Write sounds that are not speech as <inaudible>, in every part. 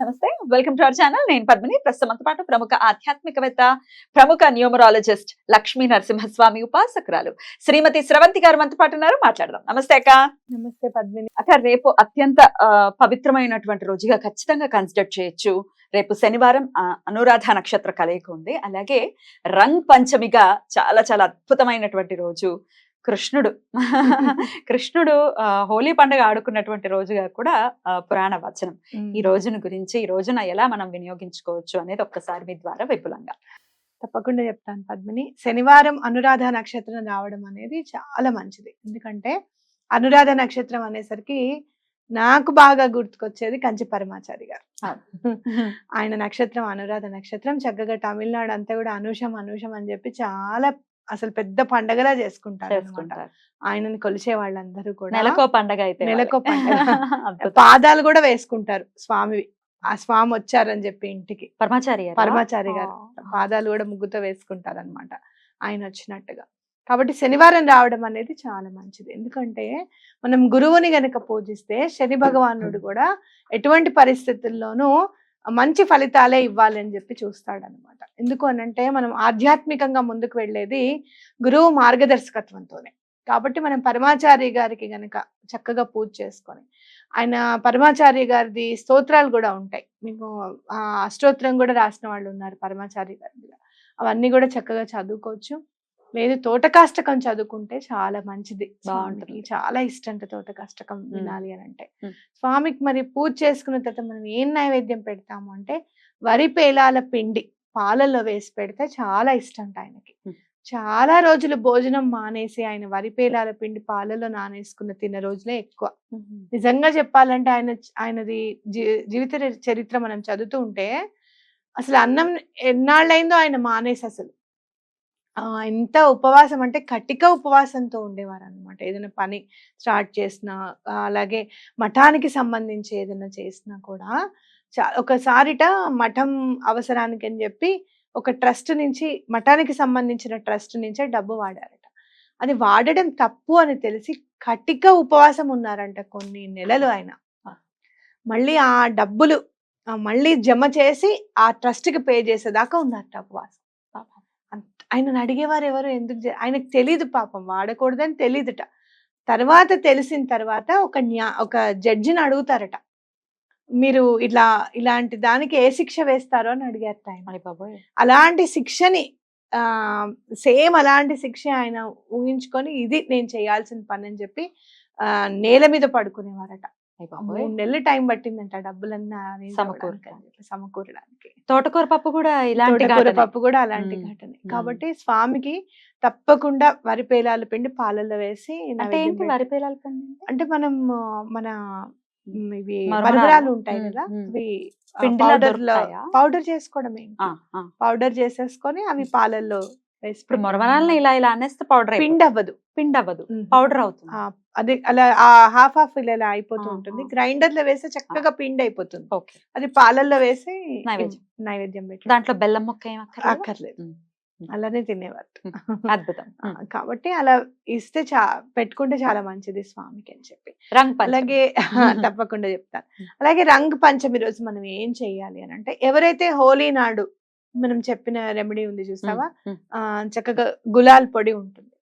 నమస్తే. Welcome to our channel నేను పద్మిని. ప్రస్తుతంతో పాటు ప్రముఖ ఆధ్యాత్మికవేత్త ప్రముఖ న్యూమరాలజిస్ట్ లక్ష్మీ నరసింహస్వామి ఉపాసకురాలు శ్రీమతి స్రవంతి గారు మనతో పాటు ఉన్నారు. మాట్లాడదాం. నమస్తే అక్క. నమస్తే పద్మిని. అక్క రేపు అత్యంత పవిత్రమైనటువంటి రోజుగా ఖచ్చితంగా కన్సిడర్ చేయొచ్చు. రేపు శనివారం అనురాధ నక్షత్ర కలయిక ఉంది. అలాగే రంగ్ పంచమిగా చాలా చాలా అద్భుతమైనటువంటి రోజు. కృష్ణుడు. <laughs> కృష్ణుడు హోలీ పండుగ ఆడుకున్నటువంటి రోజుగా కూడా పురాణ వచనం. ఈ రోజును గురించి ఈ రోజున ఎలా మనం వినియోగించుకోవచ్చు అనేది ఒక్కసారి మీ ద్వారా విపులంగా. తప్పకుండా చెప్తాను పద్మిని. శనివారం అనురాధ నక్షత్రం రావడం అనేది చాలా మంచిది. ఎందుకంటే అనురాధ నక్షత్రం అనేసరికి నాకు బాగా గుర్తుకొచ్చేది కంచి పరమాచారి గారు. ఆయన నక్షత్రం అనురాధ నక్షత్రం. చక్కగా తమిళనాడు అంతా కూడా అనూషం అనూషం అని చెప్పి చాలా అసలు పెద్ద పండగలా చేసుకుంటారు. చేసుకుంటారు ఆయనని కొలిచే వాళ్ళందరూ కూడా నెలకో పండగ అయితే నెలకో పండగ. <laughs> పాదాలు కూడా వేసుకుంటారు స్వామివి ఆ స్వామి వచ్చారని చెప్పి ఇంటికి పరమాచారి? పరమాచారి గారు. పాదాలు కూడా ముగ్గుతో వేసుకుంటారు అనమాట ఆయన వచ్చినట్టుగా కాబట్టి శనివారం రావడం అనేది చాలా మంచిది ఎందుకంటే మనం గురువుని గనక పూజిస్తే శని భగవానుడు కూడా ఎటువంటి పరిస్థితుల్లోనూ మంచి ఫలితాలే ఇవ్వాలి అని చెప్పి చూస్తాడు అనమాట ఎందుకు అనంటే మనం ఆధ్యాత్మికంగా ముందుకు వెళ్ళేది గురువు మార్గదర్శకత్వంతోనే. కాబట్టి మనం పరమాచారి గారికి గనక చక్కగా పూజ చేసుకొని ఆయన పరమాచారి గారిది స్తోత్రాలు కూడా ఉంటాయి. మీకు ఆ అష్టోత్తరం కూడా రాసిన వాళ్ళు ఉన్నారు పరమాచారి గారి అవన్నీ కూడా చక్కగా చదువుకోవచ్చు. లేదు తోటకాష్టకం చదువుకుంటే చాలా మంచిది. బాగుంటుంది. చాలా ఇష్టం తోటకాష్టకం వినాలి అని అంటే. స్వామికి మరి పూజ చేసుకున్న తర్వాత మనం ఏం నైవేద్యం పెడతాము అంటే వరి పేలాల పిండి పాలల్లో వేసి పెడితే చాలా ఇష్టం ఆయనకి. చాలా రోజులు భోజనం మానేసి ఆయన వరి పేలాల పిండి పాలలో నానేసుకున్న తిన్న రోజులే ఎక్కువ. నిజంగా చెప్పాలంటే ఆయన ఆయనది జీ- జీవిత చరి- చరిత్ర మనం చదువుతూ ఉంటే అసలు అన్నం ఎన్నాళ్ళైందో ఆయన మానేసి అసలు ఎంత ఉపవాసం అంటే కటిక ఉపవాసంతో ఉండేవారు అనమాట ఏదైనా పని స్టార్ట్ చేసినా అలాగే మఠానికి సంబంధించి ఏదైనా చేసినా కూడా చా- ఒకసారిట మఠం అవసరానికి అని చెప్పి ఒక ట్రస్ట్ నుంచి మఠానికి సంబంధించిన ట్రస్ట్ నుంచే డబ్బు వాడారట. అది వాడడం తప్పు అని తెలిసి కటిక ఉపవాసం ఉన్నారంట కొన్ని నెలలు ఆయన. మళ్ళీ ఆ డబ్బులు మళ్ళీ జమ చేసి ఆ ట్రస్ట్కి పే చేసేదాకా ఉన్నారట ఉపవాసం. ఆయనను అడిగేవారు ఎవరు ఎందుకు ఆయనకు తెలియదు పాపం వాడకూడదని తెలియదుట తర్వాత తెలిసిన తర్వాత ఒక న్యా ఒక జడ్జిని అడుగుతారట మీరు ఇట్లా ఇలాంటి దానికి ఏ శిక్ష వేస్తారో అని అడిగారట ఆయన. అలాంటి శిక్షని ఆ సేమ్ అలాంటి శిక్ష ఆయన ఊహించుకొని ఇది నేను చేయాల్సిన పని అని చెప్పి నేల మీద పడుకునేవారట. మూడు నెలలు టైం పట్టిందంట డబ్బులన్నీ సమకూరడానికి. సమకూరడానికి తోటకూర పప్పు కూడా ఇలాంటి. పప్పు కూడా అలాంటి. ఘటనే. కాబట్టి స్వామికి తప్పకుండా వరి పేలాల పిండి పాలల్లో వేసి అంటే ఏంటి వరి పేలాల పండు అంటే? మనం మన ఇవి మరమరాలు. ఉంటాయి కదా. అవి పిండిలా పౌడర్లో దొరుకుతాయా? పౌడర్ చేసుకోవడమే. పౌడర్ చేసేసుకొని అవి పాలల్లో వేసి ఇప్పుడు మొరమరాలని. ఇలా ఇలా అనేస్తే పౌడర్ పిండి అవ్వదు పిండి అవ్వదు. పౌడర్ అవుతుంది అదే అలా ఆ హాఫ్ హాఫ్ ఇలా అయిపోతూ ఉంటుంది. గ్రైండర్లో వేస్తే చక్కగా పిండి అయిపోతుంది. ఓకే. అది పాలల్లో వేసి నైవేద్యం. నైవేద్యం పెట్టి దాంట్లో బెల్లం ముక్క అక్కర్లేదా? అలానే తినేవారు అద్భుతం. కాబట్టి అలా ఇస్తే చా పెట్టుకుంటే చాలా మంచిది స్వామికి అని చెప్పి. రంగ్. అలాగే <laughs> తప్పకుండా చెప్తాను. అలాగే రంగ్ పంచమి రోజు మనం ఏం చేయాలి అని అంటే ఎవరైతే హోలీ నాడు మనం చెప్పిన రెమెడీ ఉంది చూస్తావా చక్కగా గులాల్ పొడి ఉంటుంది.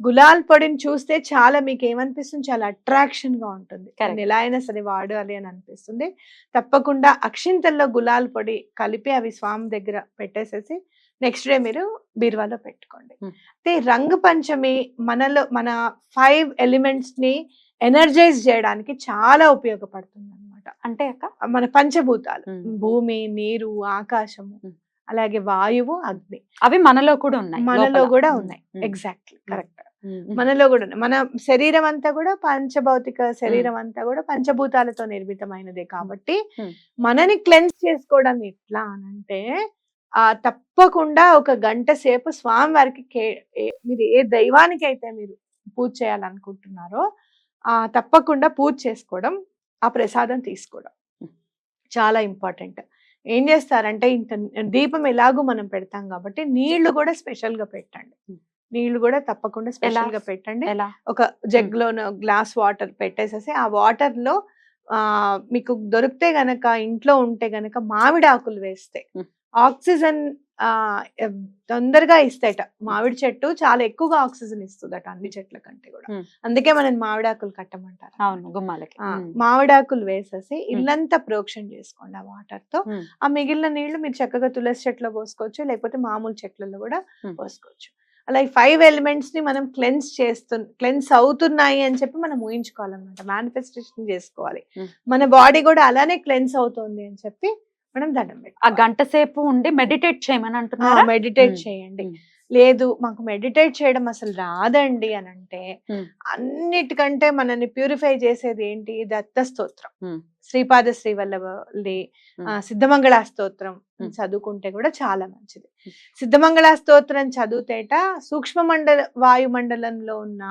గులాల్ పొడిని చూస్తే చాలా మీకు ఏమనిపిస్తుంది చాలా అట్రాక్షన్గా ఉంటుంది ఎలా అయినా సరే వాడాలి అని అనిపిస్తుంది తప్పకుండా అక్షింతల్లో గులాల్ పొడి కలిపి అవి స్వామి దగ్గర పెట్టేసేసి నెక్స్ట్ డే మీరు బీరువాలో పెట్టుకోండి. అయితే రంగు పంచమి మనలో మన ఫైవ్ ఎలిమెంట్స్ని ఎనర్జైజ్ చేయడానికి చాలా ఉపయోగపడుతుంది అనమాట అంటే అక్క మన పంచభూతాలు. భూమి నీరు ఆకాశము. అలాగే వాయువు అగ్ని అవి మనలో కూడా ఉన్నాయి మనలో. కూడా. ఉన్నాయి. Exactly correct. మనలో కూడా మన శరీరం అంతా కూడా పంచభౌతిక శరీరం అంతా కూడా పంచభూతాలతో నిర్మితమైనదే కాబట్టి. మనని క్లెన్స్ చేసుకోవడం ఎట్లా అనంటే ఆ తప్పకుండా ఒక గంట సేపు స్వామి వారికి మీరు ఏ దైవానికి అయితే మీరు పూజ చేయాలనుకుంటున్నారో ఆ తప్పకుండా పూజ చేసుకోవడం ఆ ప్రసాదం తీసుకోవడం. చాలా ఇంపార్టెంట్ ఏం చేస్తారంటే ఇంత దీపం ఎలాగూ మనం పెడతాం కాబట్టి నీళ్ళు కూడా స్పెషల్గా పెట్టండి. నీళ్ళు కూడా తప్పకుండా స్పెషల్గా పెట్టండి. ఒక జగ్లో గ్లాస్ వాటర్ పెట్టేసేసి ఆ వాటర్లో ఆ మీకు దొరికితే గనక ఇంట్లో ఉంటే గనక మామిడి ఆకులు వేస్తే. ఆక్సిజన్ తొందరగా ఇస్తాయట. మామిడి చెట్టు చాలా ఎక్కువగా ఆక్సిజన్ ఇస్తుందట అన్ని చెట్ల కంటే కూడా. అందుకే మనం మామిడి ఆకులు కట్టమంటారు అవును గుమ్మాలకి. మామిడాకులు వేసేసి ఇల్లంతా ప్రోక్షణ చేసుకోండి ఆ వాటర్తో. ఆ మిగిలిన నీళ్ళు మీరు చక్కగా తులసి చెట్లో పోసుకోవచ్చు లేకపోతే మామూలు చెట్లలో కూడా. పోసుకోవచ్చు. అలా ఈ ఫైవ్ ఎలిమెంట్స్ని మనం క్లెన్స్ చేస్తు క్లెన్స్ అవుతున్నాయి అని చెప్పి మనం ఊహించుకోవాలన్నమాట మేనిఫెస్టేషన్ చేసుకోవాలి ఉమ్. మన బాడీ కూడా అలానే క్లెన్స్ అవుతుంది అని చెప్పి మనం దండం ఆ గంట సేపు ఉండి మెడిటేట్ చేయమని అంటున్నారా మెడిటేట్ ఉమ్. చేయండి ఉమ్. లేదు మాకు మెడిటేట్ చేయడం అసలు రాదండి అని అంటే. అన్నిటికంటే మనల్ని ప్యూరిఫై చేసేది ఏంటి దత్త స్తోత్రం. శ్రీపాద శ్రీవల్లభి సిద్ధమంగళ స్తోత్రం. చదువుకుంటే కూడా చాలా మంచిది. సిద్ధమంగళ స్తోత్రం చదివితేట సూక్ష్మ మండల వాయుమండలంలో ఉన్న.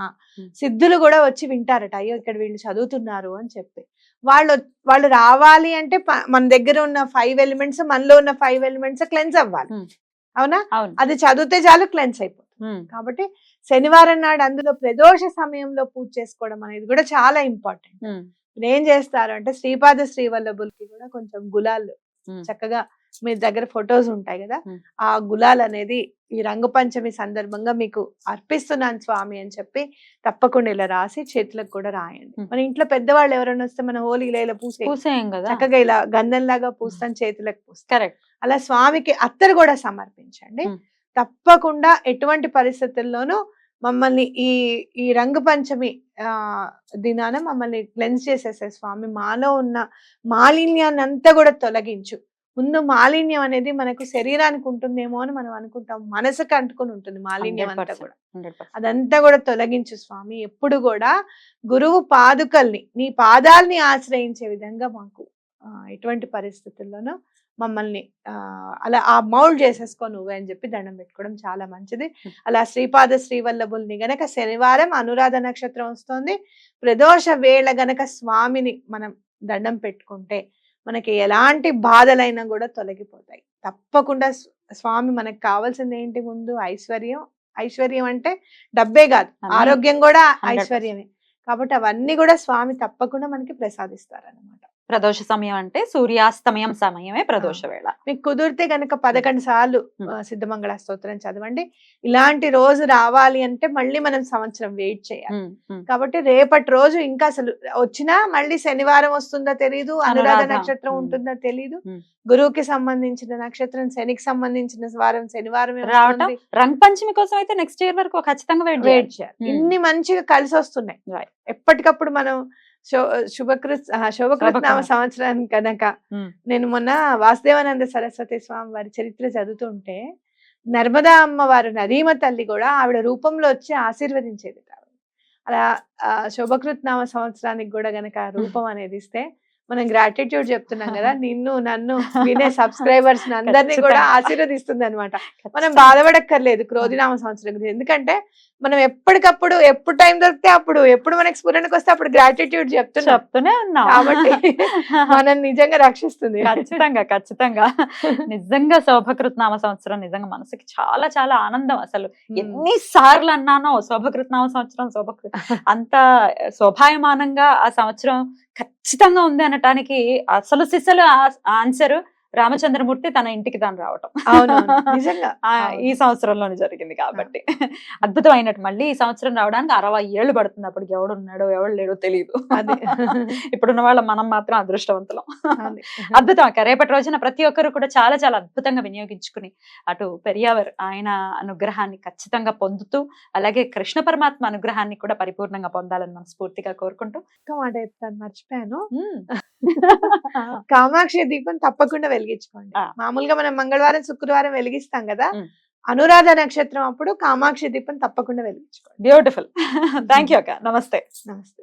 సిద్ధులు కూడా వచ్చి వింటారట అయ్యో ఇక్కడ వీళ్ళు చదువుతున్నారు అని చెప్పి వాళ్ళు వాళ్ళు రావాలి అంటే మన దగ్గర ఉన్న ఫైవ్ ఎలిమెంట్స్ మనలో ఉన్న ఫైవ్ ఎలిమెంట్స్ క్లెన్స్ అవ్వాలి. అవునా అది చదివితే చాలు క్లెన్స్ అయిపోతుంది. కాబట్టి శనివారం నాడు అందులో ప్రదోష సమయంలో పూజ చేసుకోవడం అనేది కూడా చాలా ఇంపార్టెంట్. ఇప్పుడు ఏం చేస్తారు అంటే శ్రీపాద శ్రీవల్లభులకి కూడా కొంచెం గులాల్. చక్కగా మీ దగ్గర ఫొటోస్ ఉంటాయి కదా. ఆ గులాల్ అనేది ఈ రంగు పంచమి సందర్భంగా మీకు అర్పిస్తున్నాను స్వామి అని చెప్పి తప్పకుండా ఇలా రాసి చేతులకు కూడా రాయండి. మన ఇంట్లో పెద్దవాళ్ళు ఎవరైనా వస్తే మన హోలీలో ఇలా పూసే పూసేయం కదా. చక్కగా ఇలా గంధంలాగా పూస్తాం చేతులకు పూస్తాం. కరెక్ట్. అలా స్వామికి అత్తరు కూడా సమర్పించండి. తప్పకుండా ఎటువంటి పరిస్థితుల్లోనూ మమ్మల్ని ఈ ఈ రంగు పంచమి ఆ దినాన మమ్మల్ని క్లెన్స్ చేసేసే స్వామి. మాలో ఉన్న మాలిన్యాన్ని అంతా కూడా తొలగించు. ముందు మాలిన్యం అనేది మనకు శరీరానికి ఉంటుందేమో అని మనం అనుకుంటాం. మనసుకు అంటుకొని ఉంటుంది మాలిన్యం అంతా 100%. కూడా. అదంతా కూడా తొలగించు స్వామి. ఎప్పుడు కూడా గురువు పాదుకల్ని నీ పాదాల్ని ఆశ్రయించే విధంగా మాకు ఎటువంటి పరిస్థితుల్లోనూ మమ్మల్ని ఆ, అలా ఆ మౌల్డ్ చేసేసుకో నువ్వే అని చెప్పి దండం పెట్టుకోవడం చాలా మంచిది. అలా శ్రీపాద శ్రీవల్లభుల్ని గనక శనివారం అనురాధ నక్షత్రం వస్తుంది. ప్రదోష వేళ గనక స్వామిని మనం దండం పెట్టుకుంటే మనకి ఎలాంటి బాధలైనా కూడా తొలగిపోతాయి. తప్పకుండా స్వ- స్వామి మనకు కావాల్సింది ఏంటి ముందు? ఐశ్వర్యం. ఐశ్వర్యం అంటే డబ్బే కాదు. ఆరోగ్యం కూడా 100%. ఐశ్వర్యమే. కాబట్టి అవన్నీ కూడా స్వామి తప్పకుండా మనకి ప్రసాదిస్తారు ప్రదోష సమయం అంటే సూర్యాస్తమయం సమయమే ప్రదోష వేళ మీకు కుదిరితే కనుక పదకొండు సార్లు సిద్ధమంగళ స్తోత్రం చదవండి ఇలాంటి రోజు రావాలి అంటే మళ్ళీ మనం సంవత్సరం వెయిట్ చేయాలి. కాబట్టి రేపటి రోజు ఇంకా అసలు వచ్చినా మళ్ళీ శనివారం వస్తుందో తెలియదు అనురాధ. నక్షత్రం. ఉంటుందో తెలియదు Hmm. గురువుకి సంబంధించిన నక్షత్రం శనికి సంబంధించిన వారం శనివారం రావటం రంగ్ పంచమి కోసం అయితే నెక్స్ట్ ఇయర్ వరకు ఖచ్చితంగా వెయిట్ చేయాలి. ఇన్ని మంచిగా కలిసి వస్తున్నాయి. ఎప్పటికప్పుడు మనం శుభకృత్ శుభకృత్ నామ. సంవత్సరానికి కనుక. నేను మొన్న వాసుదేవానంద సరస్వతి స్వామి వారి చరిత్ర చదువుతుంటే నర్మదా అమ్మవారు నదీమ తల్లి కూడా ఆవిడ రూపంలో వచ్చి ఆశీర్వదించేది. అలా శుభకృత్ నామ సంవత్సరానికి కూడా గనక రూపం అనేది ఇస్తే మనం గ్రాటిట్యూడ్ చెప్తున్నాం కదా <laughs> నిన్ను నన్ను వినే సబ్స్క్రైబర్స్ అందరినీ కూడా. ఆశీర్వదిస్తుంది అనమాట మనం బాధపడక్కర్లేదు క్రోధినామ సంవత్సరం గురించి. ఎందుకంటే మనం ఎప్పటికప్పుడు ఎప్పుడు టైం దొరికితే అప్పుడు ఎప్పుడు మనకి స్ఫురణకు వస్తే అప్పుడు గ్రాటిట్యూడ్ చెప్తున్నాం. చెప్తూనే ఉన్నాం. కాబట్టి <laughs> మనం నిజంగా రక్షిస్తుంది. ఖచ్చితంగా ఖచ్చితంగా. <laughs> నిజంగా శోభకృత్ నామ సంవత్సరం నిజంగా మనసుకి చాలా చాలా ఆనందం అసలు. ఎన్ని సార్లు అన్నానో శోభకృత్ నామ సంవత్సరం శోభకృత్ అంత శోభాయమానంగా ఆ సంవత్సరం ఖచ్చితంగా ఉంది అనటానికి అసలు సిసలు ఆన్సర్ రామచంద్రమూర్తి తన ఇంటికి తాను రావటం. నిజంగా. ఈ సంవత్సరంలోనే జరిగింది కాబట్టి. అద్భుతమైనట్టు మళ్ళీ ఈ సంవత్సరం రావడానికి అరవై ఏళ్ళు పడుతుంది అప్పటికి ఎవడు ఉన్నాడో ఎవడు లేడో తెలియదు అదే. <laughs> ఇప్పుడున్న వాళ్ళ మనం మాత్రం అదృష్టవంతులం. అదే. అద్భుతం. అక్క రేపటి రోజున ప్రతి ఒక్కరు కూడా చాలా చాలా అద్భుతంగా వినియోగించుకుని అటు పెరియావర్ ఆయన అనుగ్రహాన్ని ఖచ్చితంగా పొందుతూ అలాగే కృష్ణ పరమాత్మ అనుగ్రహాన్ని కూడా పరిపూర్ణంగా పొందాలని మనస్ఫూర్తిగా కోరుకుంటూ. ఒక్క మాట చెప్తాను మర్చిపోయాను. <laughs> కామాక్షి దీపం తప్పకుండా వెలిగించుకోండి. మామూలుగా మనం మంగళవారం శుక్రవారం వెలిగిస్తాం కదా. అనురాధ నక్షత్రం అప్పుడు కామాక్షి దీపం తప్పకుండా వెలిగించుకోండి. బ్యూటిఫుల్ థ్యాంక్ యూ అక్క. నమస్తే. నమస్తే.